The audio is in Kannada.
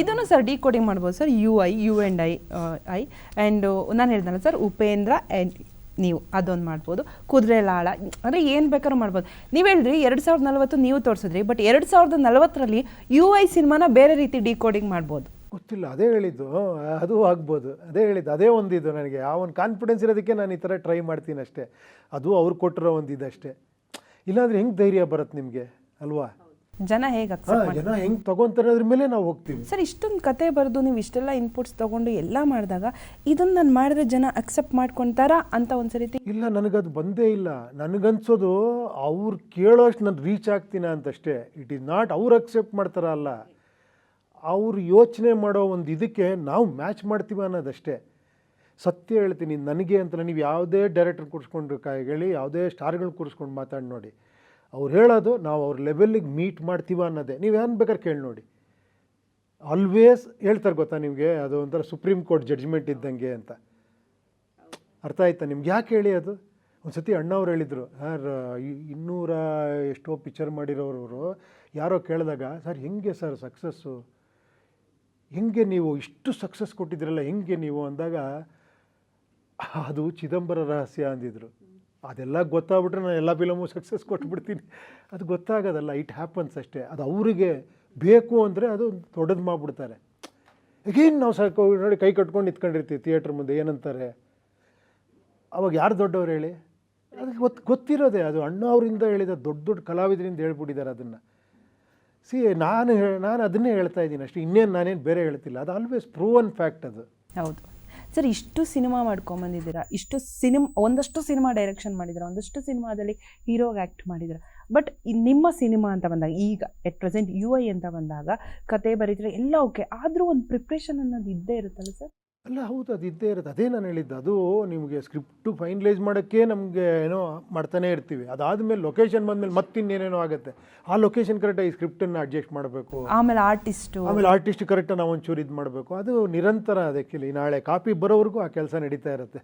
ಇದನ್ನು ಸರ್ ಡಿಕೋಡಿಂಗ್ ಮಾಡ್ಬೋದು sir U I, U and I I. And ನಾನು ಹೇಳ್ದಲ್ಲ ಸರ್, ಉಪೇಂದ್ರ ಆ್ಯಂಡ್ ನೀವು ಅದೊಂದು ಮಾಡ್ಬೋದು. ಕುದುರೆ ಲಾಳ, ಅಂದರೆ ಏನು ಬೇಕಾದ್ರೂ ಮಾಡ್ಬೋದು. ನೀವು ಹೇಳಿದ್ರಿ ಎರಡು ಸಾವಿರದ ನಲವತ್ತು ನೀವು ತೋರಿಸಿದ್ರಿ ಬಟ್ ಎರಡು ಸಾವಿರದ ನಲವತ್ತರಲ್ಲಿ ಯು ಐ ಸಿನಿಮಾನ ಬೇರೆ ರೀತಿ ಡಿಕೋಡಿಂಗ್ ಮಾಡ್ಬೋದು. ಗೊತ್ತಿಲ್ಲ, ಅದೇ ಹೇಳಿದ್ದು. ಅದು ಆಗ್ಬೋದು. ಅದೇ ಹೇಳಿದ್ದು, ಅದೇ ಒಂದಿದು ನನಗೆ. ಆ ಒಂದು ಕಾನ್ಫಿಡೆನ್ಸ್ ಇರೋದಕ್ಕೆ ನಾನು ಈ ಥರ ಟ್ರೈ ಮಾಡ್ತೀನಿ ಅಷ್ಟೇ. ಅದು ಅವ್ರು ಕೊಟ್ಟಿರೋ ಒಂದು ಅಷ್ಟೇ. ಇಲ್ಲಾಂದ್ರೆ ಹೆಂಗೆ ಧೈರ್ಯ ಬರುತ್ತೆ ನಿಮಗೆ, ಅಲ್ವಾ? ಜನ ಹೇಗೆ ಅಕ್ಸೆಪ್ಟ್ ಜನ ಹೆಂಗ್ ತಗೊಂತಾರೆ ಅದ್ರ ಮೇಲೆ ನಾವು ಹೋಗ್ತೀವಿ. ಸರ್ ಇಷ್ಟೊಂದು ಕತೆ ಬರೆದು ನೀವು ಇಷ್ಟೆಲ್ಲ ಇನ್ಪುಟ್ಸ್ ತಗೊಂಡು ಎಲ್ಲ ಮಾಡಿದಾಗ ಇದನ್ನ ನಾನು ಮಾಡಿದ್ರೆ ಜನ ಅಕ್ಸೆಪ್ಟ್ ಮಾಡ್ಕೊಂತಾರ ಅಂತ ಒಂದು ರೀತಿ ಇಲ್ಲ ನನಗದು ಬಂದೇ ಇಲ್ಲ. ನನಗನ್ಸೋದು ಅವ್ರು ಕೇಳೋಷ್ಟು ನಾನು ರೀಚ್ ಆಗ್ತೀನ ಅಂತಷ್ಟೇ. ಇಟ್ ಈಸ್ ನಾಟ್ ಅವ್ರು ಅಕ್ಸೆಪ್ಟ್ ಮಾಡ್ತಾರ ಅಲ್ಲ. ಅವ್ರು ಯೋಚನೆ ಮಾಡೋ ಒಂದು ಇದಕ್ಕೆ ನಾವು ಮ್ಯಾಚ್ ಮಾಡ್ತೀವಿ ಅನ್ನೋದಷ್ಟೇ. ಸತ್ಯ ಹೇಳ್ತೀನಿ ನನಗೆ ಅಂತ ನೀವು ಯಾವುದೇ ಡೈರೆಕ್ಟರ್ ಕೂರಿಸ್ಕೊಂಡು ಕಾಯಿ ಹೇಳಿ ಯಾವುದೇ ಸ್ಟಾರ್ಗಳು ಕೂರಿಸ್ಕೊಂಡು ಮಾತಾಡಿ ನೋಡಿ. ಅವ್ರು ಹೇಳೋದು ನಾವು ಅವ್ರ ಲೆವೆಲ್ಲಿಗೆ ಮೀಟ್ ಮಾಡ್ತೀವ ಅನ್ನೋದೇ. ನೀವು ಏನು ಬೇಕಾದ್ರೆ ಕೇಳಿ ನೋಡಿ. ಆಲ್ವೇಸ್ ಹೇಳ್ತಾರೆ ಗೊತ್ತಾ ನಿಮಗೆ? ಅದು ಒಂಥರ ಸುಪ್ರೀಂ ಕೋರ್ಟ್ ಜಡ್ಜ್ಮೆಂಟ್ ಇದ್ದಂಗೆ ಅಂತ. ಅರ್ಥ ಆಯ್ತಾ ನಿಮ್ಗೆ? ಯಾಕೆ ಹೇಳಿ ಅದು? ಒಂದು ಸತಿ ಅಣ್ಣವ್ರು ಹೇಳಿದರು, ಸರ್ ಇನ್ನೂರ ಎಷ್ಟೋ ಪಿಕ್ಚರ್ ಮಾಡಿರೋರು ಯಾರೋ ಕೇಳಿದಾಗ, ಸರ್, ಹೆಂಗೆ ಸರ್ ಸಕ್ಸಸ್ಸು ಹೆಂಗೆ ನೀವು ಇಷ್ಟು ಸಕ್ಸಸ್ ಕೊಟ್ಟಿದ್ರಲ್ಲ, ಹೆಂಗೆ ನೀವು? ಅಂದಾಗ, ಅದು ಚಿದಂಬರ ರಹಸ್ಯ ಅಂದಿದ್ರು. ಅದೆಲ್ಲ ಗೊತ್ತಾಗ್ಬಿಟ್ರೆ ನಾನು ಎಲ್ಲ ಫಿಲಮು ಸಕ್ಸಸ್ ಕೊಟ್ಬಿಡ್ತೀನಿ. ಅದು ಗೊತ್ತಾಗೋದಲ್ಲ ಇಟ್ ಹ್ಯಾಪನ್ಸ್ ಅಷ್ಟೇ. ಅದು ಅವರಿಗೆ ಬೇಕು ಅಂದರೆ ಅದು ದೊಡ್ಡದು ಮಾಡಿಬಿಡ್ತಾರೆ. ಅಗೇನ್ ನಾವು ಸಾಕು ನೋಡಿ ಕೈ ಕಟ್ಕೊಂಡು ನಿಂತ್ಕೊಂಡಿರ್ತೀವಿ ಥಿಯೇಟ್ರ್ ಮುಂದೆ, ಏನಂತಾರೆ? ಅವಾಗ ಯಾರು ದೊಡ್ಡವ್ರು ಹೇಳಿ? ಅದಕ್ಕೆ ಗೊತ್ತು ಗೊತ್ತಿರೋದೆ, ಅದು ಅಣ್ಣ ಅವರಿಂದ ಹೇಳಿದ ದೊಡ್ಡ ದೊಡ್ಡ ಕಲಾವಿದರಿಂದ ಹೇಳ್ಬಿಟ್ಟಿದ್ದಾರೆ ಅದನ್ನು. ಸಿ ನಾನು ನಾನು ಅದನ್ನೇ ಹೇಳ್ತಾ ಇದ್ದೀನಿ ಅಷ್ಟೇ. ಇನ್ನೇನು ನಾನೇನು ಬೇರೆ ಹೇಳ್ತಿಲ್ಲ. ಅದು ಆಲ್ವೇಸ್ ಪ್ರೂವನ್ ಫ್ಯಾಕ್ಟ್ ಅದು. ಹೌದು. ಸರ್, ಇಷ್ಟು ಸಿನಿಮಾ ಮಾಡ್ಕೊಂಬಂದಿದ್ದೀರಾ? ಇಷ್ಟು ಸಿನಿಮಾ, ಒಂದಷ್ಟು ಸಿನಿಮಾ ಡೈರೆಕ್ಷನ್ ಮಾಡಿದ್ದೀರಾ? ಒಂದಷ್ಟು ಸಿನಿಮಾದಲ್ಲಿ ಹೀರೋಗೆ ಆ್ಯಕ್ಟ್ ಮಾಡಿದ್ದೀರಾ? ಬಟ್ ನಿಮ್ಮ ಸಿನಿಮಾ ಅಂತ ಬಂದಾಗ, ಈಗ ಎಟ್ ಪ್ರೆಸೆಂಟ್ ಯು ಐ ಅಂತ ಬಂದಾಗ, ಕತೆ ಬರೀತಾರೆ ಎಲ್ಲ ಓಕೆ ಆದರೂ ಒಂದು ಪ್ರಿಪ್ರೇಷನ್ ಅನ್ನೋದು ಇದ್ದೇ ಇರುತ್ತಲ್ಲ ಸರ್? ಅಲ್ಲ ಹೌದು ಅದು ಇದ್ದೇ ಇರುತ್ತೆ. ಅದೇ ನಾನು ಹೇಳಿದ್ದು. ಅದು ನಿಮಗೆ ಸ್ಕ್ರಿಪ್ಟು ಫೈನಲೈಸ್ ಮಾಡೋಕ್ಕೆ ನಮಗೆ ಏನೋ ಮಾಡ್ತಾನೆ ಇರ್ತೀವಿ. ಅದಾದಮೇಲೆ ಲೊಕೇಶನ್ ಬಂದಮೇಲೆ ಮತ್ತಿನ್ನೇನೇನೋ ಆಗುತ್ತೆ. ಆ ಲೊಕೇಶನ್ ಕರೆಕ್ಟಾಗಿ ಈ ಸ್ಕ್ರಿಪ್ಟನ್ನು ಅಡ್ಜಸ್ಟ್ ಮಾಡಬೇಕು. ಆಮೇಲೆ ಆರ್ಟಿಸ್ಟು ಆಮೇಲೆ ಆರ್ಟಿಸ್ಟ್ ಕರೆಕ್ಟಾಗಿ ನಾವು ಒಂಚೂರು ಇದು ಮಾಡಬೇಕು ಅದು ನಿರಂತರ ಅದಕ್ಕೆ ನಾಳೆ ಕಾಪಿ ಬರೋವರೆಗೂ ಆ ಕೆಲಸ ನಡೀತಾ ಇರುತ್ತೆ.